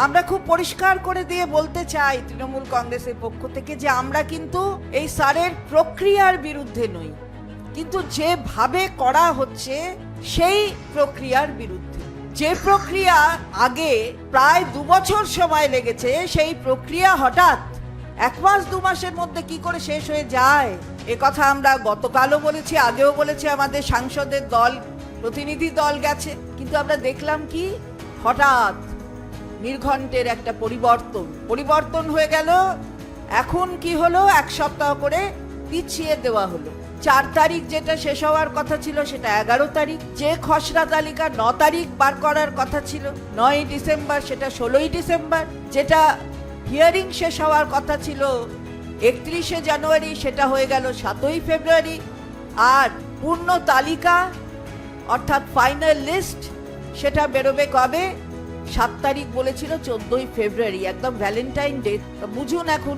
আমরা খুব পরিষ্কার করে দিয়ে বলতে চাই তৃণমূল কংগ্রেসের পক্ষ থেকে যে আমরা কিন্তু এই সারের প্রক্রিয়ার বিরুদ্ধে নই। কিন্তু যেভাবে করা হচ্ছে, সেই প্রক্রিয়ার বিরুদ্ধে। যে প্রক্রিয়া আগে প্রায় দু বছর সময় লেগেছে, সেই প্রক্রিয়া হঠাৎ এক মাস, দু মাসের মধ্যে কি করে শেষ হয়ে যায়? এ কথা আমরা গতকালও বলেছি, আগেও বলেছি, আমাদের সাংসদের দল, প্রতিনিধি দল গেছে। কিন্তু আমরা দেখলাম কি? হঠাৎ নির্ঘণ্টের একটা পরিবর্তন। পরিবর্তন হয়ে গেল, এখন কি হলো? এক সপ্তাহ করে পিছিয়ে দেওয়া হলো। চার তারিখ যেটা শেষ হওয়ার কথা ছিল, সেটা এগারো তারিখ। যে খসড়া তালিকা ন তারিখ বার করার কথা ছিল, নয় ডিসেম্বর, সেটা ষোলোই ডিসেম্বর। যেটা হিয়ারিং শেষ হওয়ার কথা ছিল, একত্রিশে জানুয়ারি, সেটা হয়ে গেল সাতই ফেব্রুয়ারি। আর পূর্ণ তালিকা, অর্থাৎ ফাইনাল লিস্ট সেটা বেরোবে কবে? সাত তারিখ বলেছিল, চোদ্দই ফেব্রুয়ারি, একদম ভ্যালেন্টাইন ডে। বুঝুন এখন,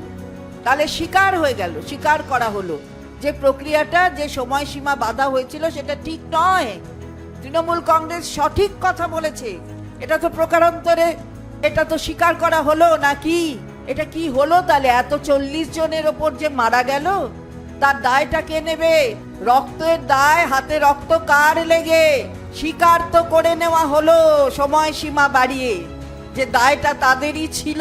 তাহলে স্বীকার হয়ে গেল স্বীকার করা হলো। যে প্রক্রিয়াটা, যে সময়সীমা বাধা হয়েছিল, সেটা ঠিক নয়। তৃণমূল কংগ্রেস সঠিক কথা বলেছে, এটা তো প্রকারান্তরে, এটা তো স্বীকার করা হলো নাকি? এটা কি হলো তাহলে? এত চল্লিশ জনের ওপর যে মারা গেল? তার দায়টা কে নেবে? রক্তের দায়, হাতে রক্ত কার লেগে? স্বীকার তো করে নেওয়া হলো সময়সীমা বাড়িয়ে। যে দায়টা তাদেরই ছিল